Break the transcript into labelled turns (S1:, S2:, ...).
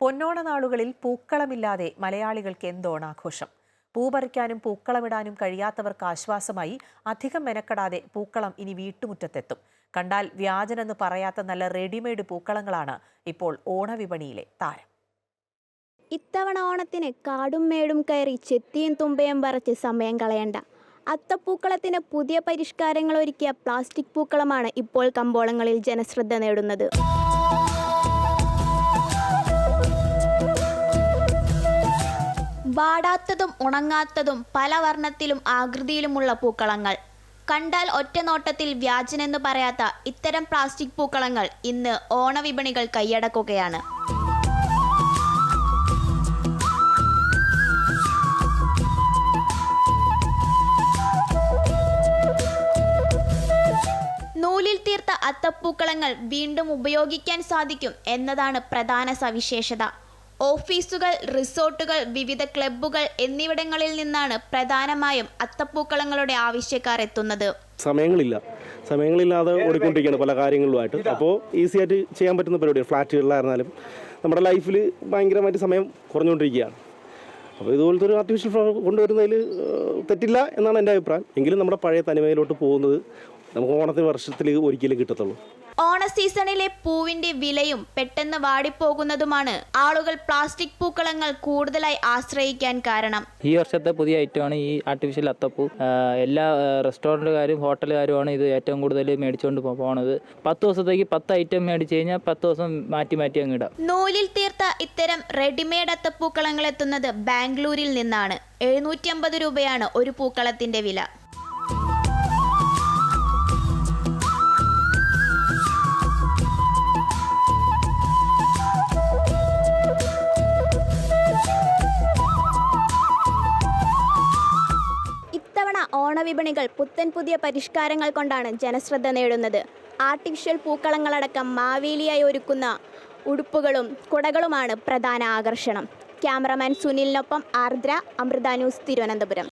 S1: പൊന്നോണ നാളുകളിൽ പൂക്കളമില്ലാതെ മലയാളികൾക്ക് എന്തോണാഘോഷം? പൂ പറിക്കാനും പൂക്കളമിടാനും കഴിയാത്തവർക്ക് ആശ്വാസമായി അധികം മെനക്കെടാതെ പൂക്കളം ഇനി വീട്ടുമുറ്റത്തെത്തും. കണ്ടാൽ വ്യാജനെന്ന് പറയാത്ത നല്ല റെഡിമെയ്ഡ് പൂക്കളങ്ങളാണ് ഇപ്പോൾ ഓണവിപണിയിലെ താരം.
S2: ഇത്തവണ ഓണത്തിന് കാടും മേടും കയറി ചെത്തിയും തുമ്പയും പറിച്ച് സമയം കളയണ്ട. അത്തപ്പൂക്കളത്തിന് പുതിയ പരിഷ്കാരങ്ങൾ ഒരുക്കിയ പ്ലാസ്റ്റിക് പൂക്കളമാണ് ഇപ്പോൾ കമ്പോളങ്ങളിൽ ജനശ്രദ്ധ നേടുന്നത്. വാടാത്തതും ഉണങ്ങാത്തതും പല വർണത്തിലും ആകൃതിയിലുമുള്ള പൂക്കളങ്ങൾ. കണ്ടാൽ ഒറ്റ നോട്ടത്തിൽ വ്യാജനെന്ന് പറയാത്ത ഇത്തരം പ്ലാസ്റ്റിക് പൂക്കളങ്ങൾ ഇന്ന് ഓണവിപണികൾ കൈയടക്കുകയാണ്. നൂലിൽ തീർത്ത അത്തപ്പൂക്കളങ്ങൾ വീണ്ടും ഉപയോഗിക്കാൻ സാധിക്കും എന്നതാണ് പ്രധാന സവിശേഷത. ഓഫീസുകൾ റിസോർട്ടുകൾ വിവിധ ക്ലബ്ബുകൾ എന്നിവിടങ്ങളിൽ നിന്നാണ് പ്രധാനമായും അത്തപ്പൂക്കളങ്ങളുടെ ആവശ്യക്കാർ എത്തുന്നത്.
S3: സമയങ്ങളില്ല. സമയങ്ങളില്ലാതെ ഓടിക്കൊണ്ടിരിക്കുകയാണ് പല കാര്യങ്ങളിലുമായിട്ട്. അപ്പോൾ ഈസി ആയിട്ട് ചെയ്യാൻ പറ്റുന്ന പരിപാടിയാണ്. ഫ്ലാറ്റുകളിലായിരുന്നാലും നമ്മുടെ ലൈഫിൽ ഭയങ്കരമായിട്ട് സമയം കുറഞ്ഞുകൊണ്ടിരിക്കുകയാണ്. അപ്പോൾ ഇതുപോലത്തെ ഒരു ആർട്ടിഫിഷ്യൽ ഫ്ലവർ കൊണ്ടുവരുന്നതിൽ തെറ്റില്ല എന്നാണ് എന്റെ അഭിപ്രായം. എങ്കിലും നമ്മുടെ പഴയ തനിമയിലോട്ട് പോകുന്നത് നമുക്ക് ഓണത്തിന് വർഷത്തിൽ ഒരിക്കലും കിട്ടത്തുള്ളൂ.
S2: ഓണ സീസണിലെ പൂവിന്റെ വിലയും പെട്ടെന്ന് വാടിപ്പോകുന്നതുമാണ് ആളുകൾ പ്ലാസ്റ്റിക് പൂക്കളങ്ങൾ കൂടുതലായി ആശ്രയിക്കാൻ കാരണം.
S4: ഈ വർഷത്തെ പുതിയ ഐറ്റം ആണ് ഈ ആർട്ടിഫിഷ്യൽ അത്തപ്പൂ. എല്ലാ റെസ്റ്റോറന്റുകാരും ഹോട്ടലുകാരുമാണ് ഇത് ഏറ്റവും കൂടുതൽ മേടിച്ചുകൊണ്ട് പോണത്. പത്ത് ദിവസത്തേക്ക് പത്ത് ഐറ്റം മേടിച്ചു കഴിഞ്ഞാൽ പത്ത് ദിവസം മാറ്റി മാറ്റി അങ്ങ് ഇടാം.
S2: നൂലിൽ തീർത്ത ഇത്തരം റെഡിമെയ്ഡ് അത്തപ്പൂക്കളങ്ങൾ എത്തുന്നത് ബാംഗ്ലൂരിൽ നിന്നാണ്. എഴുന്നൂറ്റി അമ്പത് രൂപയാണ് ഒരു പൂക്കളത്തിന്റെ വില. ഇത്തവണ ഓണവിപണികൾ പുത്തൻ പുതിയ പരിഷ്കാരങ്ങൾ കൊണ്ടാണ് ജനശ്രദ്ധ നേടുന്നത്. ആർട്ടിഫിഷ്യൽ പൂക്കളങ്ങളടക്കം മാവേലിയായി ഒരുക്കുന്ന ഉടുപ്പുകളും കുടകളുമാണ് പ്രധാന ആകർഷണം. ക്യാമറമാൻ സുനിലിനൊപ്പം ആർദ്ര അമൃത ന്യൂസ് തിരുവനന്തപുരം.